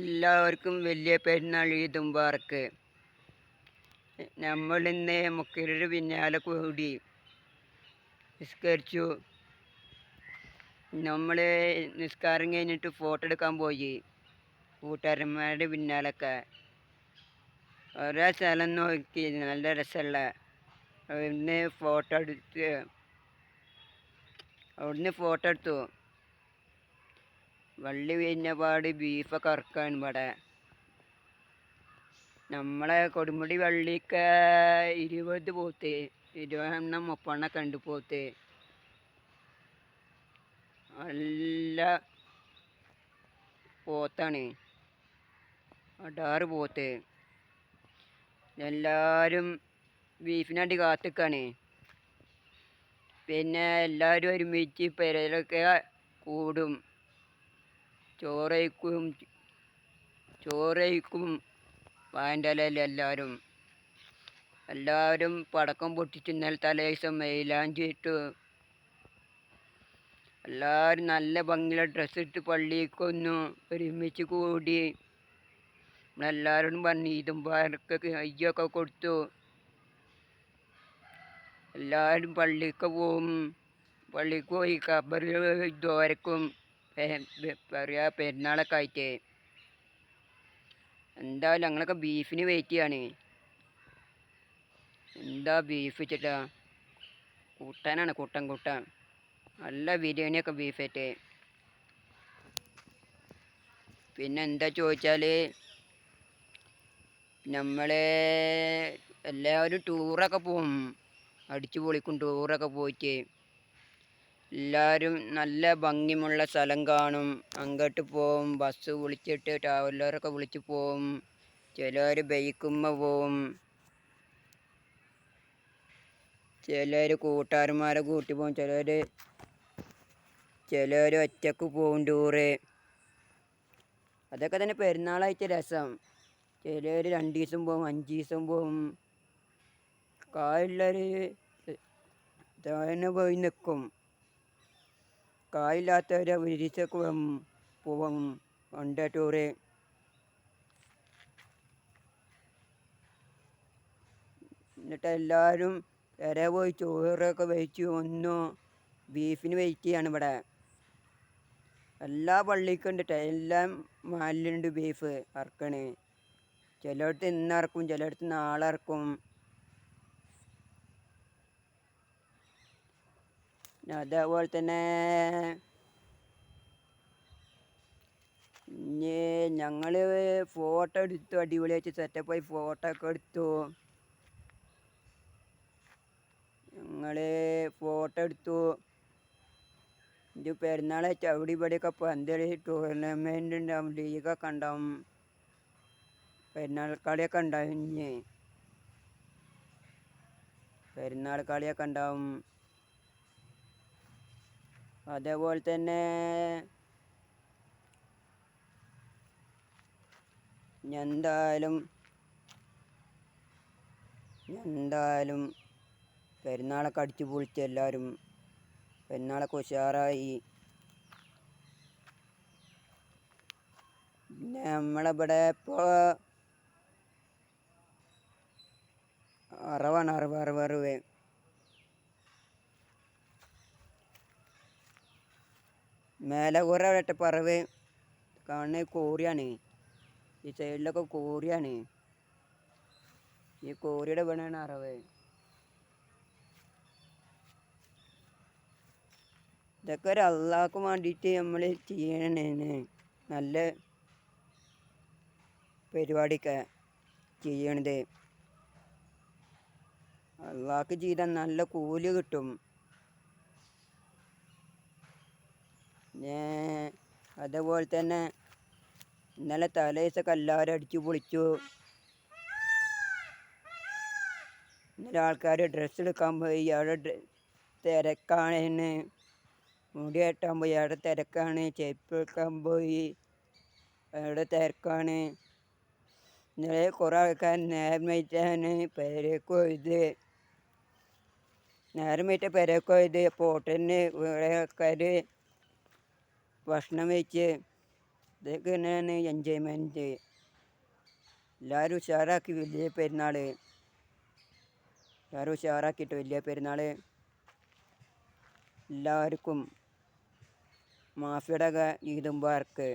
എല്ലാവർക്കും വലിയ പെരുന്നാൾ ഈദ് മുബാറക്ക്. നമ്മളിന്ന് മുക്കരുടെ പിന്നാലെ കൂടി നിസ്കരിച്ചു. നമ്മൾ നിസ്കാരം കഴിഞ്ഞിട്ട് ഫോട്ടോ എടുക്കാൻ പോയി. കൂട്ടുകാരന്മാരുടെ പിന്നാലൊക്കെ. ഓരോ സ്ഥലം നോക്കി നല്ല രസമുള്ള. അവിടുന്ന് ഫോട്ടോ എടുത്ത് അവിടുന്ന് ഫോട്ടോ എടുത്തു. വള്ളി കഴിഞ്ഞ പാട് ബീഫൊക്കെ ഇറക്കാൻ ഇവിടെ. നമ്മളെ കൊടുമുടി വള്ളിക്ക് ഇരുപത് പോത്ത് ഇരുപതെണ്ണം മുപ്പെണ്ണൊക്കെ ഉണ്ട് പോത്ത്. നല്ല പോത്താണ്. അടാറ് പോത്ത്. എല്ലാവരും ബീഫിനാണ്ടി കാത്തിക്കാണ്. പിന്നെ എല്ലാവരും ഒരുമിച്ച് പെരയിലൊക്കെ കൂടും. ചോറയ്ക്കും ചോറയ്ക്കും വായന്റെ എല്ലാവരും. എല്ലാവരും പടക്കം പൊട്ടിച്ച് ഇന്നലെ തലേ ദിവസം മൈലാഞ്ചി എല്ലാവരും നല്ല ഭംഗിയുള്ള ഡ്രസ്സ് ഇട്ട് പള്ളിക്കൊന്നു ഒരുമിച്ച് കൂടി നമ്മളെല്ലാവരോടും പറഞ്ഞു ഈദും പാർക്കൊക്കെ അയ്യൊക്കെ കൊടുത്തു. എല്ലാവരും പള്ളിക്ക് പോവും പള്ളിക്ക് പോയി കബറിൽ ദ്വാരക്കും പറയാ പെരുന്നാളൊക്കെ ആയിട്ട്. എന്തായാലും ഞങ്ങളൊക്കെ ബീഫിന് വെയിറ്റ് ചെയ്യാണ്. എന്താ ബീഫ് വെച്ചിട്ടാ? കൂട്ടാനാണ് കൂട്ടൻ കൂട്ടാൻ നല്ല ബിരിയാണിയൊക്കെ ബീഫായിട്ട് പിന്നെ എന്താ ചോദിച്ചാൽ നമ്മൾ എല്ലാവരും ടൂറൊക്കെ പോകും അടിച്ചു പൊളിക്കും ടൂറൊക്കെ പോയിട്ട്. എല്ലാവരും നല്ല ഭംഗിയുള്ള സ്ഥലം കാണും. അങ്ങോട്ട് പോവും ബസ് വിളിച്ചിട്ട് ട്രാവലറൊക്കെ വിളിച്ച് പോവും. ചിലർ ബൈക്കുമ്മ പോവും. ചിലർ കൂട്ടുകാരന്മാരെ കൂട്ടി പോകും ചിലർ ചിലർ ഒറ്റയ്ക്ക് പോവും ടൂറ് അതൊക്കെ തന്നെ പെരുന്നാളായിട്ട് രസം. ചിലർ രണ്ട് ദിവസം പോവും അഞ്ച് ദിവസം പോവും കാലുള്ളവർ തന്നെ പോയി നിൽക്കും കായില്ലാത്തവർ വിരിച്ചൊക്കെ പോവും വൺ ടൂറ്. എന്നിട്ട് എല്ലാവരും വരെ പോയി ചോറൊക്കെ വെച്ച് ഒന്നു ബീഫിന് വെയിറ്റ് ചെയ്യാണ് ഇവിടെ. എല്ലാ പള്ളിക്കും ഉണ്ട്. എല്ലാം മാലിലുണ്ട് ബീഫ് ഇറക്കണ് ചിലയിടത്ത് ഇന്ന് ഇറക്കും ചിലയിടത്ത് നാളെ ഇറക്കും അതേപോലെ തന്നെ ഇനി ഞങ്ങൾ ഫോട്ടോ എടുത്തു അടിപൊളിയായിട്ട് സെറ്റപ്പായി ഫോട്ടോ ഒക്കെ എടുത്തു. ഞങ്ങൾ ഫോട്ടോ എടുത്തു. ഇത് പെരുന്നാളായിട്ട് അവിടെ ഇവിടെയൊക്കെ പന്തളി ടൂർണമെന്റ് ഉണ്ടാവും ലീഗൊക്കെ ഉണ്ടാവും. പെരുന്നാൾ കളിയൊക്കെ ഉണ്ടാവും ഇനി. പെരുന്നാൾ കളിയൊക്കെ ഉണ്ടാവും. അതേപോലെ തന്നെ എന്തായാലും എന്തായാലും പെരുന്നാളൊക്കെ അടിച്ചു പൊളിച്ച് എല്ലാവരും പെരുന്നാളൊക്കെ ഉഷാറായി. പിന്നെ നമ്മളിവിടെ ഇപ്പോൾ അറവാണ് അറവ് അറവ് അറവ്. മേലെ കുറേ പറവ്. കാണുന്ന കോറിയാണ് ഈ സൈഡിലൊക്കെ കോറിയാണ് ഈ കോറിയുടെ വീണാണ് അറവ്. ഇതൊക്കെ ഒരു അള്ളാഹ്ക്ക് വേണ്ടിയിട്ട് നമ്മൾ ചെയ്യണേന് നല്ല പരിപാടിയൊക്കെ ചെയ്യണത്. അള്ളാഹ്ക്ക് ചെയ്താൽ നല്ല കൂലി കിട്ടും. അതേപോലെ തന്നെ ഇന്നലെ തലേസൊക്കെ എല്ലാവരും അടിച്ചു പൊളിച്ചു. ഇന്നലെ ആൾക്കാർ ഡ്രസ്സ് എടുക്കാൻ പോയി അവിടെ തിരക്കാണ് മുടി കെട്ടാൻ പോയി അവിടെ തിരക്കാണ്. ചെരുപ്പ് എടുക്കാൻ പോയി അവിടെ തിരക്കാണ്. ഇന്നലെ കുറേ ആൾക്കാർ നേരം വൈറ്റാണ് പെരേക്ക് പോയത്. നേരം വൈറ്റ പെരേക്ക് പോയത്. അപ്പോൾ ഹോട്ടലിന് വേറെ ആൾക്കാർ ഭക്ഷണം വെച്ച് ഇതൊക്കെ തന്നെയാണ് എൻജോയ്മെന്റ് എല്ലാവരും ഉഷാറാക്കി വലിയ പെരുന്നാൾ എല്ലാവരും ഉഷാറാക്കിയിട്ട് വലിയ പെരുന്നാൾ എല്ലാവർക്കും മാഫിയുടെ ഈദ് മുബാർക്ക്